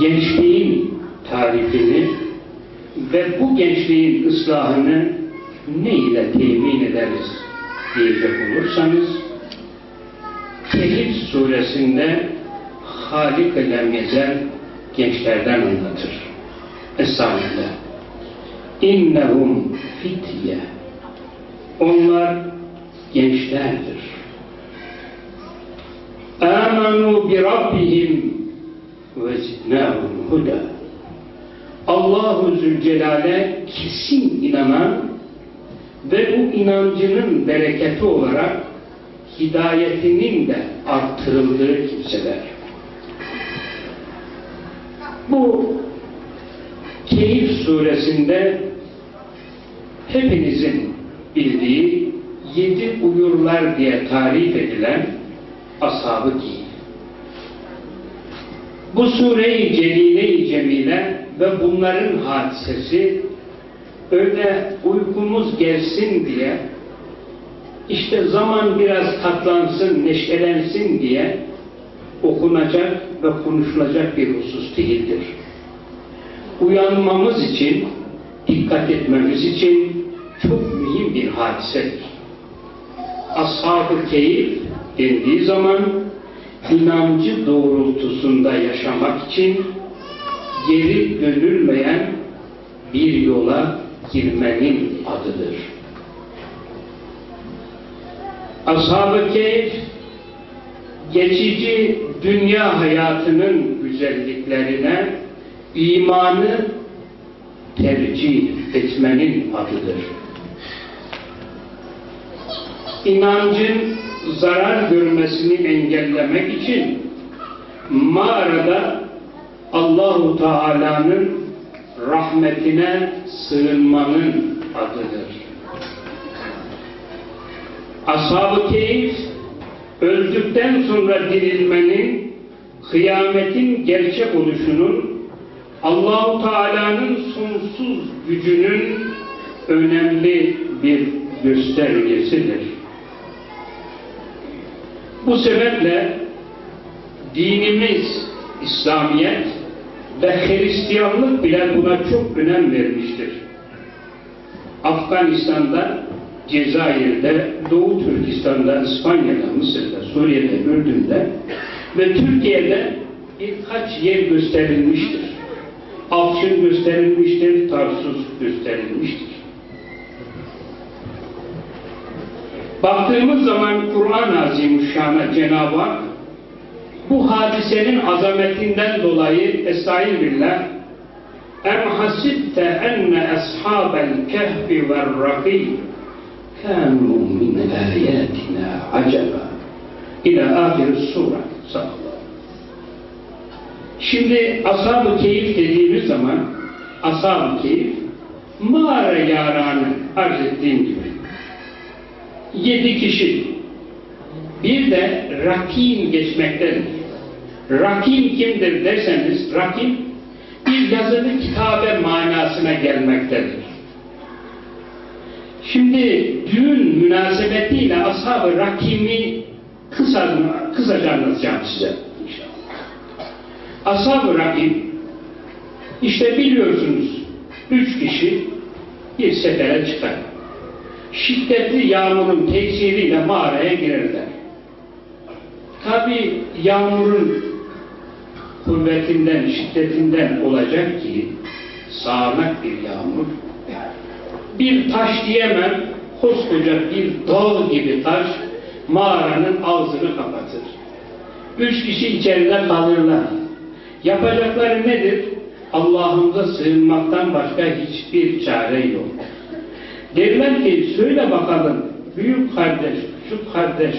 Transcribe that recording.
gençliğin tarifini ve bu gençliğin ıslahını ne ile temin ederiz diyecek olursanız Kehif suresinde Halik-i Lemyezel gençlerden anlatır. Estağfirullah. İnnehum fitye. Onlar gençlerdir. Amanu bi Rabbihim ve zidnahum huda. Allahu Zülcelal'e kesin inanan ve bu inancının bereketi olarak hidayetinin de artırıldığı kimseler. Bu Keyif suresinde hepinizin bildiği yedi uyurlar diye tarif edilen ashab-ı. Bu sure-i celile-i cemile ve bunların hadisesi öyle uykumuz gelsin diye işte zaman biraz katlansın, neşelensin diye okunacak ve konuşulacak bir husus değildir. Uyanmamız için, dikkat etmemiz için çok mühim bir hadisedir. Ashab-ı keyif dendiği zaman inancı doğrultusunda yaşamak için geri dönülmeyen bir yola girmenin adıdır. Ashab-ı geçici dünya hayatının güzelliklerine imanı tercih etmenin adıdır. İnancın zarar görmesini engellemek için mağarada Allahu Teala'nın rahmetine sığınmanın adıdır. Ashab-ı Keyif öldükten sonra dirilmenin, kıyametin gerçek oluşunun, Allahu Teala'nın sonsuz gücünün önemli bir göstergesidir. Bu sebeple dinimiz İslamiyet ve Hristiyanlık bile buna çok önem vermiştir. Afganistan'da, Cezayir'de, Doğu Türkistan'da, İspanya'da, Mısır'da, Suriye'de, Ürdün'de ve Türkiye'de birkaç yer gösterilmiştir. Afşin gösterilmiştir, Tarsus gösterilmiştir. Baktığımız zaman Kur'an-ı Azimuşşan'a Cenab-ı Hak bu hadisenin azametinden dolayı Estağfirullah Em hasibte enne ashabel kehfi ve rakî kânû min âyâtina acaba? İla ahir Şimdi ashab-ı keyif dediğimiz zaman ashab-ı keyif mağara yaranı arz ettiğim gibi yedi kişi bir de rakim geçmektedir. Rakim kimdir derseniz rakim bir yazılı kitabe manasına gelmektedir. Şimdi düğün münasebetiyle ashab-ı rakimi kısa, kısaca anlatacağım size. Ashab-ı rakim işte biliyorsunuz üç kişi bir sefere çıkar. Şiddetli yağmurun tesiriyle mağaraya girerler. Tabi yağmurun kuvvetinden, şiddetinden olacak ki sağanak bir yağmur. Bir taş diyemem, koskoca bir dağ gibi taş mağaranın ağzını kapatır. Üç kişi içeride kalırlar. Yapacakları nedir? Allah'ımıza sığınmaktan başka hiçbir çare yok. Derler ki söyle bakalım büyük kardeş, küçük kardeş